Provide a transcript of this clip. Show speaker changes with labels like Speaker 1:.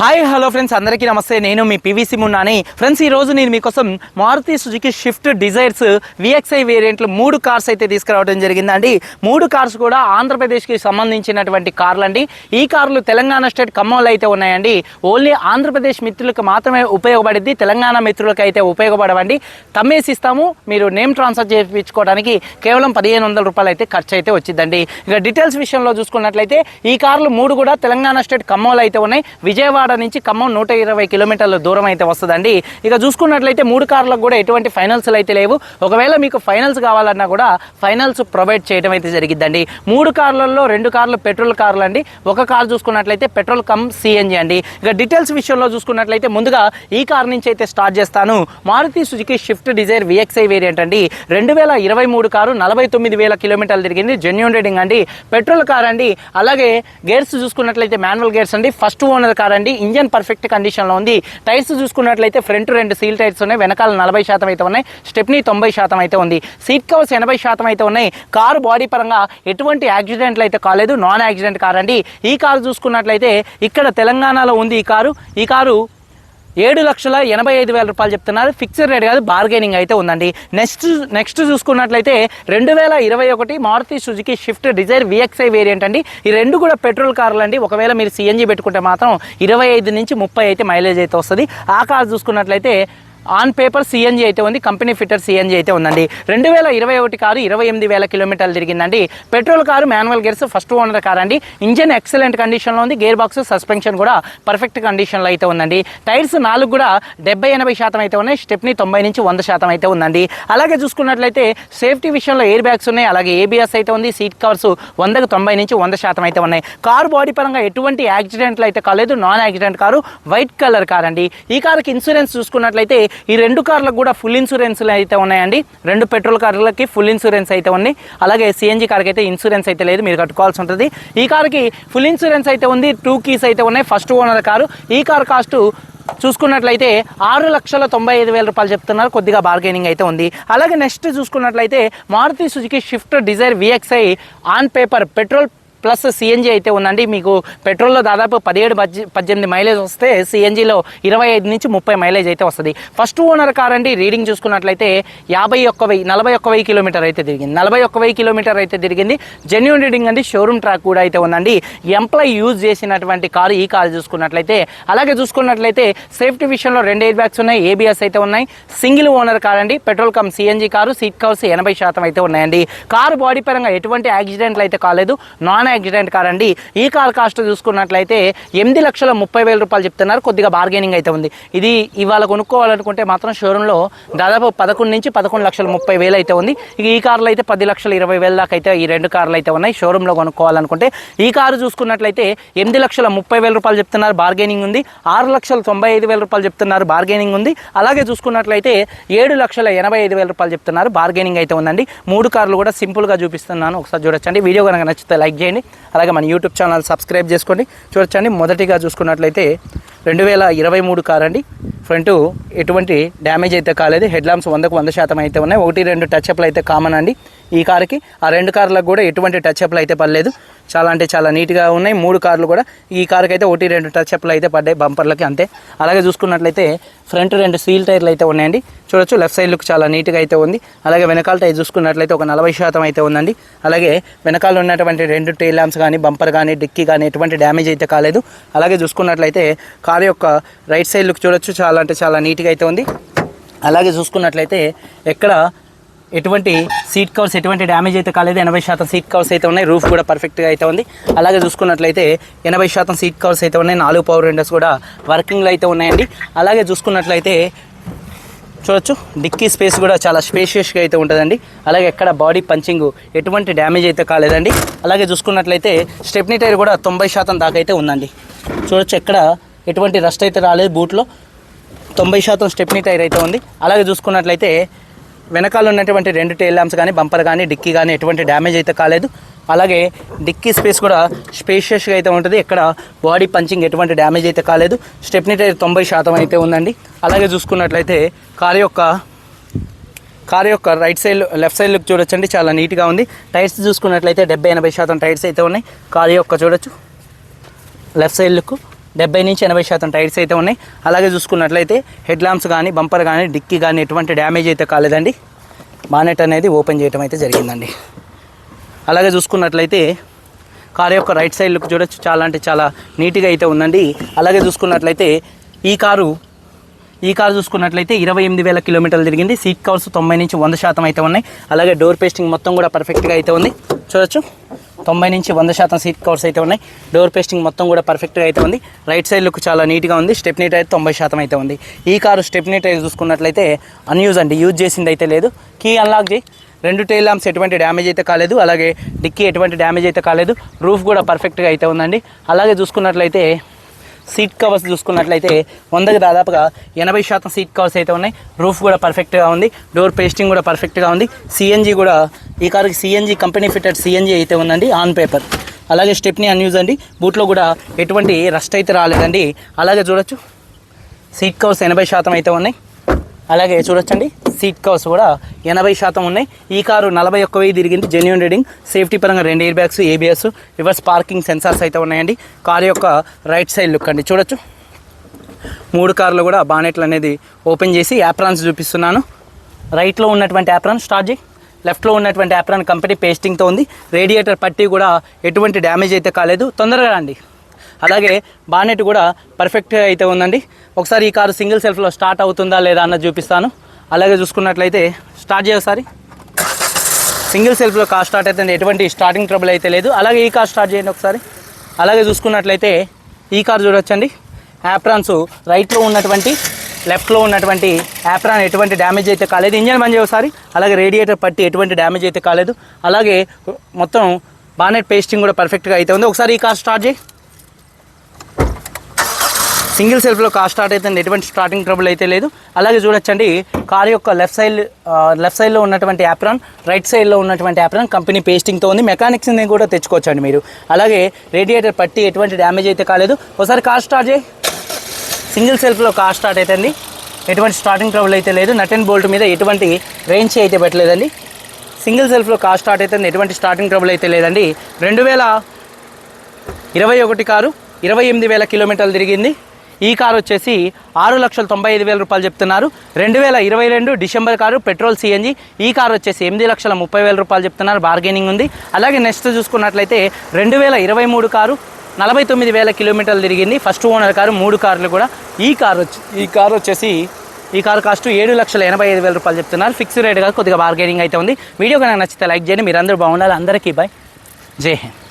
Speaker 1: Hi hello friends అందరికీ నమస్తే. నేను మీ పివిసి మున్నాని. ఫ్రెండ్స్ ఈ రోజు నేను మీకోసం Maruti Suzuki Swift Dzires VXI వేరియంట్లు మూడు కార్స్ అయితే తీసుకురావడం జరిగిందండి. మూడు కార్స్ కూడా ఆంధ్రప్రదేశ్కి సంబంధించినటువంటి కార్లు అండి ఈ కార్లు తెలంగాణ స్టేట్ ఖమ్మంలో అయితే ఉన్నాయండి. ఓన్లీ ఆంధ్రప్రదేశ్ మిత్రులకు మాత్రమే ఉపయోగపడింది తెలంగాణ మిత్రులకు అయితే ఉపయోగపడవండి. తమ్మేసి ఇస్తాము. మీరు నేమ్ ట్రాన్స్ఫర్ చేయించుకోవడానికి కేవలం పదిహేను వందల రూపాయలు అయితే ఖర్చు అయితే వచ్చిందండి. ఇక డీటెయిల్స్ విషయంలో చూసుకున్నట్లయితే ఈ కార్లు మూడు కూడా తెలంగాణ స్టేట్ ఖమ్మంలో అయితే ఉన్నాయి. విజయవాడ నుంచి ఖమ్మం నూట ఇరవై కిలోమీటర్ల దూరం అయితే వస్తుందండి. ఇక చూసుకున్నట్లయితే మూడు కార్లకు కూడా ఎటువంటి ఫైనల్స్ అయితే లేవు. ఒకవేళ మీకు ఫైనల్స్ కావాలన్నా కూడా ఫైనల్స్ ప్రొవైడ్ చేయడం అయితే జరిగిద్దండి. మూడు కార్లలో రెండు కార్లు పెట్రోల్ కార్లు అండి ఒక కార్ చూసుకున్నట్లయితే పెట్రోల్ కమ్ సిఎన్జి అండి. ఇక డీటెయిల్స్ విషయంలో చూసుకున్నట్లయితే ముందుగా ఈ కార్ నుంచి అయితే స్టార్ట్ చేస్తాను. Maruti Suzuki Swift Dzire VXI variant అండి. రెండు వేల ఇరవై మూడు కారు నలభై తొమ్మిది వేల కిలోమీటర్లు తిరిగింది. జెన్యున్ రేటింగ్ అండి. పెట్రోల్ కార్ అండి. అలాగే గేర్స్ చూసుకున్నట్లయితే మాన్యువల్ గేర్స్ అండి. ఫస్ట్ ఓనర్ కార్ అండి. ఇంజన్ పర్ఫెక్ట్ కండిషన్లో ఉంది. టైర్స్ చూసుకున్నట్లయితే ఫ్రంట్ రెండు సీల్ టైర్స్ ఉన్నాయి. వెనకాల నలభై శాతం అయితే ఉన్నాయి. స్టెప్నీ తొంభై శాతం అయితే ఉంది. సీట్ కవర్స్ ఎనభై శాతం అయితే ఉన్నాయి. కారు బాడీ పరంగా ఎటువంటి యాక్సిడెంట్లు అయితే కాలేదు. నాన్ యాక్సిడెంట్ కార్ అండి. ఈ కారు చూసుకున్నట్లయితే ఇక్కడ తెలంగాణలో ఉంది ఈ కారు. ఈ కారు ఏడు లక్షల ఎనభై ఐదు వేల రూపాయలు చెప్తున్నారు. ఫిక్స్డ్ రేట్ కాదు బార్గెనింగ్ అయితే ఉందండి. నెక్స్ట్ నెక్స్ట్ చూసుకున్నట్లయితే రెండు వేల ఇరవై ఒకటి Maruti Suzuki Swift Dzire VXI variant అండి. ఈ రెండు కూడా పెట్రోల్ కార్లు అండి. ఒకవేళ మీరు సిఎన్జి పెట్టుకుంటే మాత్రం ఇరవై ఐదు నుంచి ముప్పై అయితే మైలేజ్ అయితే వస్తుంది. ఆ కార్ చూసుకున్నట్లయితే ఆన్ పేపర్ సిఎన్జి అయితే ఉంది కంపెనీ ఫిట్టర్ సిఎన్జి అయితే ఉందండి. రెండు వేల ఇరవై ఒకటి కారు ఇరవై ఎనిమిది వేల కిలోమీటర్లు తిరిగిందండి. Petrol car manual gears first owner car అండి. ఇంజన్ ఎక్సలెంట్ కండిషన్లో ఉంది గేర్ బాక్స్ సస్పెన్షన్ కూడా పర్ఫెక్ట్ కండిషన్లో అయితే ఉందండి. టైర్స్ నాలుగు కూడా డెబ్బై ఎనభై శాతం అయితే ఉన్నాయి స్టెప్ని తొంభై నుంచి వంద శాతం అయితే ఉందండి. అలాగే చూసుకున్నట్లయితే సేఫ్టీ విషయంలో ఎయిర్ బ్యాగ్స్ ఉన్నాయి అలాగే ఏబిఎస్ అయితే ఉంది సీట్ కవర్స్ వందకు తొంభై నుంచి వంద శాతం అయితే ఉన్నాయి. కారు బాడీ పరంగా ఎటువంటి యాక్సిడెంట్లు అయితే కాలేదు non accident car white colour car అండి. ఈ కారుకి ఇన్సూరెన్స్ చూసుకున్నట్లయితే ఈ రెండు కార్లకు కూడా ఫుల్ ఇన్సూరెన్స్ అయితే ఉన్నాయండి. రెండు పెట్రోల్ కార్లకి ఫుల్ ఇన్సూరెన్స్ అయితే ఉంది అలాగే సిఎన్జి కార్కి అయితే ఇన్సూరెన్స్ అయితే లేదు మీరు కట్టుకోవాల్సి ఉంటుంది. ఈ కార్కి ఫుల్ ఇన్సూరెన్స్ అయితే ఉంది టూ కీస్ అయితే ఉన్నాయి ఫస్ట్ ఓనర్ కారు. ఈ కార్ కాస్ట్ చూసుకున్నట్లయితే ఆరు లక్షల తొంభై ఐదు వేల రూపాయలు చెప్తున్నారు కొద్దిగా బార్గెనింగ్ అయితే ఉంది. అలాగే నెక్స్ట్ చూసుకున్నట్లయితే Maruti Suzuki Swift Dzire VXI on paper petrol plus CNG అయితే ఉందండి. మీకు పెట్రోల్లో దాదాపు పదిహేడు పద్దెనిమిది మైలేజ్ వస్తే సిఎన్జిలో ఇరవై ఐదు నుంచి ముప్పై మైలేజ్ అయితే వస్తుంది. ఫస్ట్ ఓనర్ కార్ అండి రీడింగ్ చూసుకున్నట్లయితే యాభై ఒక్క వెయ్యి నలభై ఒక్క వెయ్యి కిలోమీటర్ అయితే తిరిగింది. నలభై ఒక్క వెయ్యి కిలోమీటర్ అయితే తిరిగింది. జెన్యున్ రీడింగ్ అండి షోరూమ్ ట్రాక్ కూడా అయితే ఉందండి. ఎంప్లాయ్ యూజ్ చేసినటువంటి కారు ఈ కారు చూసుకున్నట్లయితే అలాగే చూసుకున్నట్లయితే సేఫ్టీ విషయంలో రెండు ఎయిర్ బ్యాగ్స్ ఉన్నాయి ఏబిఎస్ అయితే ఉన్నాయి. సింగిల్ ఓనర్ కార్ అండి petrol cum CNG car seat covers ఎనభై శాతం అయితే ఉన్నాయండి. కారు బాడీ పరంగా ఎటువంటి యాక్సిడెంట్లు అయితే కాలేదు. నాన్ యాక్సిడెంట్ కార్ అండి ఈ కార్ కాస్ట్ చూసుకున్నట్లయితే ఎనిమిది లక్షల ముప్పై వేల రూపాయలు చెప్తున్నారు. కొద్దిగా బార్గెనింగ్ అయితే ఉంది. ఇది ఇవాళ కొనుక్కోవాలనుకుంటే మాత్రం షోరూంలో దాదాపు పదకొండు నుంచి పదకొండు లక్షల ముప్పై వేలు అయితే ఉంది. ఈ కార్లు అయితే పది లక్షల ఇరవై వేల దాకా అయితే ఈ రెండు కార్లు అయితే ఉన్నాయి. షోరూంలో కొనుక్కోవాలనుకుంటే ఈ కారు చూసుకున్నట్లయితే ఎనిమిది లక్షల ముప్పై వేల రూపాయలు చెప్తున్నారు. బార్గెనింగ్ ఉంది. ఆరు లక్షల తొంభై ఐదు వేల రూపాయలు చెప్తున్నారు. బార్గెనింగ్ ఉంది. అలాగే చూసుకున్నట్లయితే ఏడు లక్షల ఎనభై ఐదు వేల రూపాయలు చెప్తున్నారు. బార్గెనింగ్ అయితే ఉందండి. మూడు కార్లు కూడా సింపుల్గా చూపిస్తున్నాను. ఒకసారి చూడొచ్చండి. వీడియో కనుక నచ్చితే లైక్ చేయండి. అలాగే మన యూట్యూబ్ ఛానల్ సబ్స్క్రైబ్ చేసుకోండి. చూడొచ్చండి. మొదటిగా చూసుకున్నట్లయితే రెండు వేల ఇరవై మూడు కార్ అండి. ఫ్రంట్ ఎటువంటి డ్యామేజ్ అయితే కాలేదు. హెడ్ ల్యాంప్స్ వందకు వంద శాతం అయితే ఉన్నాయి. ఒకటి రెండు టచ్ అప్లు అయితే కామన్ అండి. ఈ కార్కి. ఆ రెండు కార్లకు కూడా ఎటువంటి టచ్ అప్లు అయితే పడలేదు. చాలా అంటే చాలా నీట్గా ఉన్నాయి. మూడు కార్లు కూడా ఈ కార్కి అయితే ఒకటి రెండు టచ్ అప్లు అయితే పడ్డాయి బంపర్లకి అంతే. అలాగే చూసుకున్నట్లయితే ఫ్రంట్ రెండు సీల్ టైర్లు అయితే ఉన్నాయండి. చూడొచ్చు లెఫ్ట్ సైడ్ లుక్ చాలా నీట్గా అయితే ఉంది. అలాగే వెనకాల టైర్ చూసుకున్నట్లయితే ఒక నలభై శాతం అయితే ఉందండి. అలాగే వెనకాల ఉన్నటువంటి రెండు టైల్ ల్యాంప్స్ కానీ బంపర్ కానీ డిక్కీ కానీ ఎటువంటి డ్యామేజ్ అయితే కాలేదు. అలాగే చూసుకున్నట్లయితే కార్ యొక్క రైట్ సైడ్ లుక్ చూడొచ్చు. చాలా అంటే చాలా నీట్గా అయితే ఉంది. అలాగే చూసుకున్నట్లయితే ఎక్కడ ఎటువంటి సీట్ కవర్స్ ఎటువంటి డ్యామేజ్ అయితే కాలేదు. ఎనభై శాతం సీట్ కవర్స్ అయితే ఉన్నాయి. రూఫ్ కూడా పర్ఫెక్ట్గా అయితే ఉంది. అలాగే చూసుకున్నట్లయితే ఎనభై శాతం సీట్ కవర్స్ అయితే ఉన్నాయి. నాలుగు పవర్ విండోస్ కూడా వర్కింగ్లో అయితే ఉన్నాయండి. అలాగే చూసుకున్నట్లయితే చూడొచ్చు. డిక్కీ స్పేస్ కూడా చాలా స్పేషియస్గా అయితే ఉంటుందండి. అలాగే ఎక్కడ బాడీ పంచింగ్ ఎటువంటి డ్యామేజ్ అయితే కాలేదండి. అలాగే చూసుకున్నట్లయితే స్టెప్నీ టైర్ కూడా తొంభై శాతం దాకా అయితే ఉందండి. చూడొచ్చు ఎక్కడ ఎటువంటి రస్ట్ అయితే రాలేదు. బూట్లో తొంభై శాతం స్టెప్నీ టైర్ అయితే ఉంది. అలాగే చూసుకున్నట్లయితే వెనకాల ఉన్నటువంటి రెండు టైల్ ల్యాంప్స్ కానీ బంపర్ కానీ డిక్కీ కానీ ఎటువంటి డ్యామేజ్ అయితే కాలేదు. అలాగే డిక్కీ స్పేస్ కూడా స్పేషియస్గా అయితే ఉంటుంది. ఎక్కడ బాడీ పంచింగ్ ఎటువంటి డ్యామేజ్ అయితే కాలేదు. స్టెప్నీ టైర్ తొంభై శాతం అయితే ఉందండి. అలాగే చూసుకున్నట్లయితే కారు యొక్క కారు యొక్క right side left side look చూడొచ్చండి. చాలా నీట్గా ఉంది. టైర్స్ చూసుకున్నట్లయితే డెబ్బై ఎనభై శాతం టైర్స్ అయితే ఉన్నాయి. కారు యొక్క చూడొచ్చు. లెఫ్ట్ సైడ్ లుక్ డెబ్బై నుంచి ఎనభై శాతం టైర్స్ అయితే ఉన్నాయి. అలాగే చూసుకున్నట్లయితే హెడ్ ల్యాంప్స్ కానీ బంపర్ కానీ డిక్కీ కానీ ఎటువంటి డ్యామేజ్ అయితే కాలేదండి. బానెట్ అనేది ఓపెన్ చేయడం అయితే జరిగిందండి. అలాగే చూసుకున్నట్లయితే కార్ యొక్క రైట్ సైడ్ లుక్ చూడొచ్చు. చాలా అంటే చాలా నీట్గా అయితే ఉందండి. అలాగే చూసుకున్నట్లయితే ఈ కారు ఈ కారు చూసుకున్నట్లయితే ఇరవై ఎనిమిది వేల కిలోమీటర్లు తిరిగింది. సీట్ కవర్స్ తొంభై నుంచి వంద శాతం అయితే ఉన్నాయి. అలాగే డోర్ పేస్టింగ్ మొత్తం కూడా పర్ఫెక్ట్గా అయితే ఉంది. చూడొచ్చు. తొంభై నుంచి వంద శాతం సీట్ కవర్స్ అయితే ఉన్నాయి. డోర్ పేస్టింగ్ మొత్తం కూడా పర్ఫెక్ట్గా అయితే ఉంది. రైట్ సైడ్ లుక్ చాలా నీట్గా ఉంది. స్టెప్నీ టైర్ తొంభై శాతం అయితే ఉంది. ఈ కారు స్టెప్నీ టైర్ చూసుకున్నట్లయితే అన్యూజ్ అండి. యూజ్ చేసింది అయితే లేదు. కీ అన్లాక్ చేయి. రెండు టైల్ ల్యాంప్స్ ఎటువంటి డ్యామేజ్ అయితే కాలేదు. అలాగే డిక్కీ ఎటువంటి డ్యామేజ్ అయితే కాలేదు. రూఫ్ కూడా పర్ఫెక్ట్గా అయితే ఉందండి. అలాగే చూసుకున్నట్లయితే సీట్ కవర్స్ చూసుకున్నట్లయితే వందకి దాదాపుగా ఎనభై శాతం సీట్ కవర్స్ అయితే ఉన్నాయి. రూఫ్ కూడా పర్ఫెక్ట్గా ఉంది. డోర్ పేస్టింగ్ కూడా పర్ఫెక్ట్గా ఉంది. సిఎన్జీ కూడా ఈ కారుకి సిఎన్జీ కంపెనీ ఫిటెడ్ సిఎన్జీ అయితే ఉందండి ఆన్ పేపర్ అలాగే స్టెప్ని అన్యూజ్ అండి. బూట్లో కూడా ఎటువంటి రస్ట్ అయితే రాలేదండి. అలాగే చూడొచ్చు. సీట్ కవర్స్ ఎనభై శాతం అయితే ఉన్నాయి. అలాగే చూడొచ్చండి. సీట్ కవర్స్ కూడా ఎనభై శాతం ఉన్నాయి. ఈ కారు నలభై ఒక్క వెయ్యి తిరిగింది. జెన్యున్ రీడింగ్ సేఫ్టీ పరంగా రెండు air bags ABS reverse parking sensors అయితే ఉన్నాయండి. కారు యొక్క రైట్ సైడ్ లుక్ అండి. చూడొచ్చు. మూడు కార్లు కూడా బానెట్లు అనేది ఓపెన్ చేసి యాప్రాన్స్ చూపిస్తున్నాను. రైట్లో ఉన్నటువంటి యాప్రాన్ స్టార్ట్ చేయి. లెఫ్ట్లో ఉన్నటువంటి యాప్రాన్ కంపెనీ పేస్టింగ్తో ఉంది. రేడియేటర్ పట్టి కూడా ఎటువంటి డ్యామేజ్ అయితే కాలేదు. తొందరగా రండి. అలాగే బానెట్ కూడా పర్ఫెక్ట్గా అయితే ఉందండి. ఒకసారి ఈ కారు సింగిల్ సెల్ఫ్లో స్టార్ట్ అవుతుందా లేదా అన్నది చూపిస్తాను. అలాగే చూసుకున్నట్లయితే స్టార్ట్ చేయసారి సింగిల్ సెల్ఫ్లో కార్ స్టార్ట్ అయితే ఎటువంటి స్టార్టింగ్ ట్రబుల్ అయితే లేదు. అలాగే ఈ కార్ స్టార్ట్ చేయండి ఒకసారి. అలాగే చూసుకున్నట్లయితే ఈ కార్ చూడొచ్చండి. యాప్రాన్స్ రైట్లో ఉన్నటువంటి లెఫ్ట్లో ఉన్నటువంటి యాప్రాన్ ఎటువంటి డ్యామేజ్ అయితే కాలేదు. ఇంజన్ బంద్ ఒకసారి. అలాగే రేడియేటర్ పట్టి ఎటువంటి డ్యామేజ్ అయితే కాలేదు. అలాగే మొత్తం బానెట్ పేస్టింగ్ కూడా పర్ఫెక్ట్గా అయితే ఉంది. ఒకసారి ఈ కార్ స్టార్ట్ చేయి. సింగిల్ సెల్ఫ్లో కార్ స్టార్ట్ అయితే ఎటువంటి స్టార్టింగ్ ట్రబుల్ అయితే లేదు. అలాగే చూడొచ్చండి కార్ యొక్క లెఫ్ట్ సైడ్ లెఫ్ట్ సైడ్లో ఉన్నటువంటి యాప్రాన్ రైట్ సైడ్లో ఉన్నటువంటి యాప్రాన్ కంపెనీ పేస్టింగ్తో ఉంది. మెకానిక్స్ని కూడా తెచ్చుకోవచ్చండి మీరు. అలాగే రేడియేటర్ పట్టి ఎటువంటి డ్యామేజ్ అయితే కాలేదు. ఒకసారి కార్ స్టార్ట్ చేయి. సింగిల్ సెల్ఫ్లో కార్ స్టార్ట్ అవుతుంది ఎటువంటి స్టార్టింగ్ ట్రబుల్ అయితే లేదు. నట్ అండ్ బోల్ట్ మీద ఎటువంటి రేంజ్ అయితే పెట్టలేదండి. సింగిల్ సెల్ఫ్లో కార్ స్టార్ట్ అవుతుంది ఎటువంటి స్టార్టింగ్ ట్రబుల్ అయితే లేదండి. రెండు వేల ఇరవై ఒకటి కారు ఇరవై ఎనిమిది వేల కిలోమీటర్లు తిరిగింది. ఈ కారు వచ్చేసి ఆరు లక్షల తొంభై ఐదు వేల రూపాయలు చెప్తున్నారు. రెండు వేల ఇరవై రెండు డిసెంబర్ కారు పెట్రోల్ సిఎన్జి ఈ కారు వచ్చేసి ఎనిమిది లక్షల ముప్పై వేల రూపాయలు చెప్తున్నారు. బార్గెనింగ్ ఉంది. అలాగే నెక్స్ట్ చూసుకున్నట్లయితే రెండు వేల ఇరవై మూడు కారు నలభై తొమ్మిది వేల కిలోమీటర్లు తిరిగింది. ఫస్ట్ ఓనర్ కారు మూడు కార్లు కూడా. ఈ కారు వచ్చి ఈ కారు వచ్చేసి ఈ కారు కాస్ట్ ఏడు లక్షల ఎనభై ఐదు వేల రూపాయలు చెప్తున్నారు. ఫిక్స్ రేట్ కాదు కొద్దిగా బార్గెనింగ్ అయితే ఉంది. వీడియో కనుక నచ్చితే లైక్ చేయండి. మీరందరూ బాగుండాలి. అందరికీ బాయ్ జై హింద్.